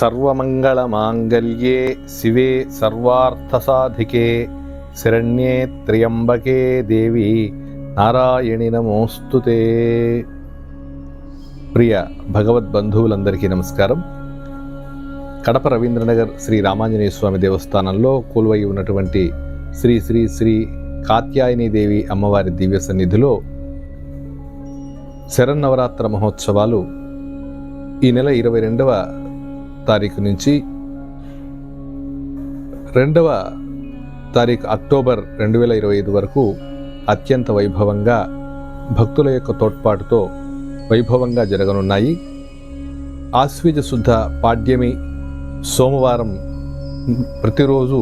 సర్వమంగళమాంగళ్యే శివే సర్వార్థసాధికే. శరణ్యే త్ర్యంబకే దేవి. నారాయణి నమోస్తుతే ప్రియ భగవద్బంధువులందరికీ నమస్కారం. కడప రవీంద్రనగర్ శ్రీ రామాంజనేయ స్వామి దేవస్థానంలో కొలువై ఉన్నటువంటి శ్రీ శ్రీ శ్రీ కాత్యాయని దేవి అమ్మవారి దివ్య సన్నిధిలో శరన్నవరాత్ర మహోత్సవాలు ఈ నెల ఇరవై రెండవ తారీఖు నుంచి రెండవ తారీఖు అక్టోబర్ రెండు వేల ఇరవై ఐదు వరకు అత్యంత వైభవంగా భక్తుల యొక్క తోడ్పాటుతో వైభవంగా జరగనున్నాయి. ఆశ్వీజ శుద్ధ పాడ్యమి సోమవారం ప్రతిరోజు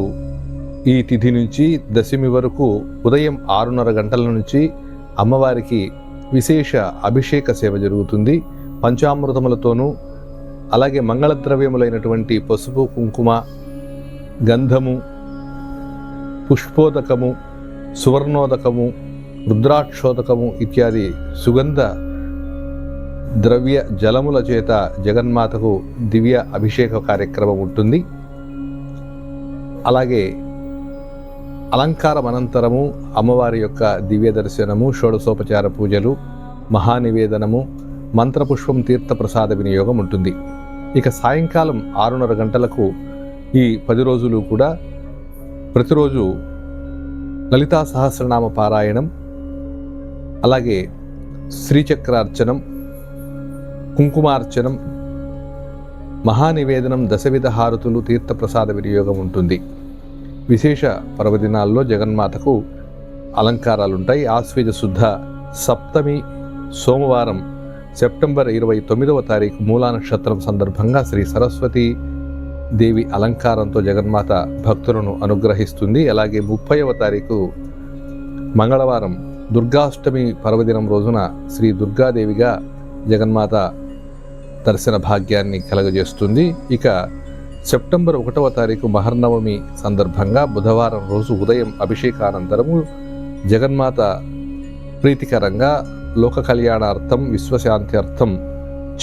ఈ తిథి నుంచి దశమి వరకు ఉదయం ఆరున్నర గంటల నుంచి అమ్మవారికి విశేష అభిషేక సేవ జరుగుతుంది. పంచామృతములతోనూ అలాగే మంగళద్రవ్యములైనటువంటి పసుపు కుంకుమ గంధము పుష్పోదకము సువర్ణోదకము రుద్రాక్షోదకము ఇత్యాది సుగంధ ద్రవ్య జలముల చేత జగన్మాతకు దివ్య అభిషేక కార్యక్రమం ఉంటుంది. అలాగే అలంకారం అనంతరము అమ్మవారి యొక్క దివ్య దర్శనము షోడశోపచార పూజలు మహానివేదనము మంత్రపుష్పం తీర్థప్రసాద వినియోగం ఉంటుంది. ఇక సాయంకాలం ఆరున్నర గంటలకు ఈ పది రోజులు కూడా ప్రతిరోజు లలితా సహస్రనామ పారాయణం అలాగే శ్రీచక్రార్చనం కుంకుమార్చనం మహానివేదనం దశవిధ హారతులు తీర్థప్రసాద వినియోగం ఉంటుంది. విశేష పర్వదినాల్లో జగన్మాతకు అలంకారాలుంటాయి. ఆశ్వేజ శుద్ధ సప్తమి సోమవారం సెప్టెంబర్ ఇరవై తొమ్మిదవ తారీఖు మూలా నక్షత్రం సందర్భంగా శ్రీ సరస్వతి దేవి అలంకారంతో జగన్మాత భక్తులను అనుగ్రహిస్తుంది. అలాగే ముప్పైవ తారీఖు మంగళవారం దుర్గాష్టమి పర్వదినం రోజున శ్రీ దుర్గాదేవిగా జగన్మాత దర్శన భాగ్యాన్ని కలగజేస్తుంది. ఇక సెప్టెంబర్ ఒకటవ తారీఖు మహర్నవమి సందర్భంగా బుధవారం రోజు ఉదయం అభిషేకానంతరము జగన్మాత ప్రీతికరంగా లోక కళ్యాణార్థం విశ్వశాంతి అర్థం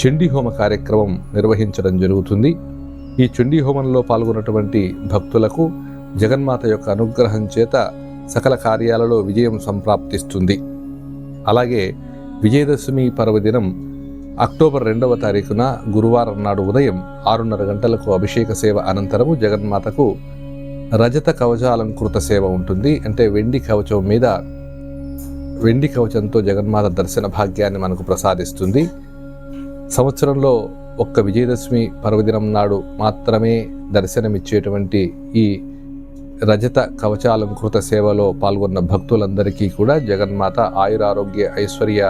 చండీ హోమ కార్యక్రమం నిర్వహించడం జరుగుతుంది. ఈ చండీ హోమంలో పాల్గొన్నటువంటి భక్తులకు జగన్మాత యొక్క అనుగ్రహం చేత సకల కార్యాలలో విజయం సంప్రాప్తిస్తుంది. అలాగే విజయదశమి పర్వదినం అక్టోబర్ రెండవ తారీఖున గురువారం నాడు ఉదయం ఆరున్నర గంటలకు అభిషేక సేవ అనంతరము జగన్మాతకు రజత కవచాలంకృత సేవ ఉంటుంది. అంటే వెండి కవచం మీద వెండి కవచంతో జగన్మాత దర్శన భాగ్యాన్ని మనకు ప్రసాదిస్తుంది. సంవత్సరంలో ఒక్క విజయదశమి పర్వదినం నాడు మాత్రమే దర్శనమిచ్చేటువంటి ఈ రజత కవచాలంకృత సేవలో పాల్గొన్న భక్తులందరికీ కూడా జగన్మాత ఆయురారోగ్య ఐశ్వర్య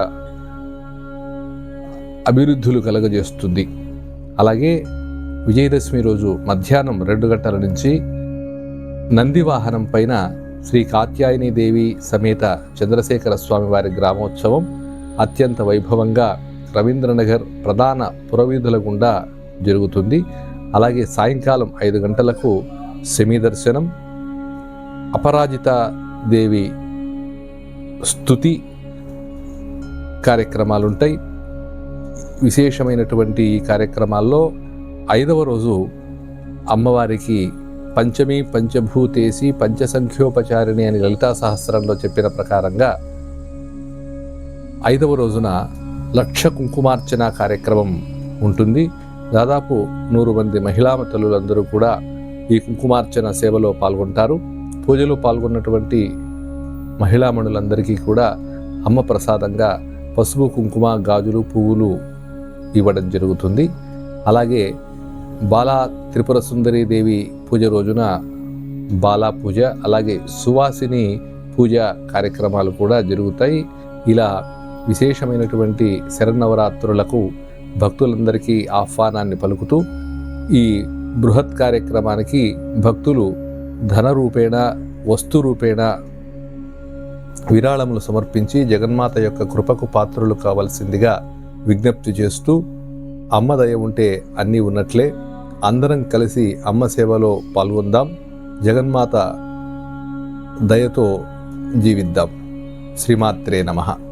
అభివృద్ధులు కలగజేస్తుంది. అలాగే విజయదశమి రోజు మధ్యాహ్నం రెండు గంటల నుంచి నంది వాహనం పైన శ్రీ కాత్యాయని దేవి సమేత చంద్రశేఖర స్వామివారి గ్రామోత్సవం అత్యంత వైభవంగా రవీంద్రనగర్ ప్రధాన పురవీధుల గుండా జరుగుతుంది. అలాగే సాయంకాలం ఐదు గంటలకు సెమీ దర్శనం అపరాజిత దేవి స్థుతి కార్యక్రమాలుంటాయి. విశేషమైనటువంటి ఈ కార్యక్రమాల్లో ఐదవ రోజు అమ్మవారికి పంచమి పంచభూతేసి పంచసంఖ్యోపచారిణి అని లలితా సహస్రంలో చెప్పిన ప్రకారంగా ఐదవ రోజున లక్ష కుంకుమార్చన కార్యక్రమం ఉంటుంది. దాదాపు నూరు మంది మహిళా తల్లులందరూ కూడా ఈ కుంకుమార్చన సేవలో పాల్గొంటారు. పూజలో పాల్గొన్నటువంటి మహిళామణులందరికీ కూడా అమ్మ ప్రసాదంగా పసుపు కుంకుమ గాజులు పువ్వులు ఇవ్వడం జరుగుతుంది. అలాగే బాలా త్రిపుర సుందరి దేవి పూజ రోజున బాలా పూజ అలాగే సువాసిని పూజ కార్యక్రమాలు కూడా జరుగుతాయి. ఇలా విశేషమైనటువంటి శరన్నవరాత్రులకు భక్తులందరికీ ఆహ్వానాన్ని పలుకుతూ ఈ బృహత్ కార్యక్రమానికి భక్తులు ధన రూపేణ వస్తు రూపేణ విరాళములు సమర్పించి జగన్మాత యొక్క కృపకు పాత్రులు కావాల్సిందిగా విజ్ఞప్తి చేస్తూ అమ్మదయ ఉంటే అన్నీ ఉన్నట్లే అందరం కలిసి అమ్మ సేవలో పాల్గొందాం. జగన్మాత దయతో జీవిద్దాం. శ్రీమాత్రే నమః.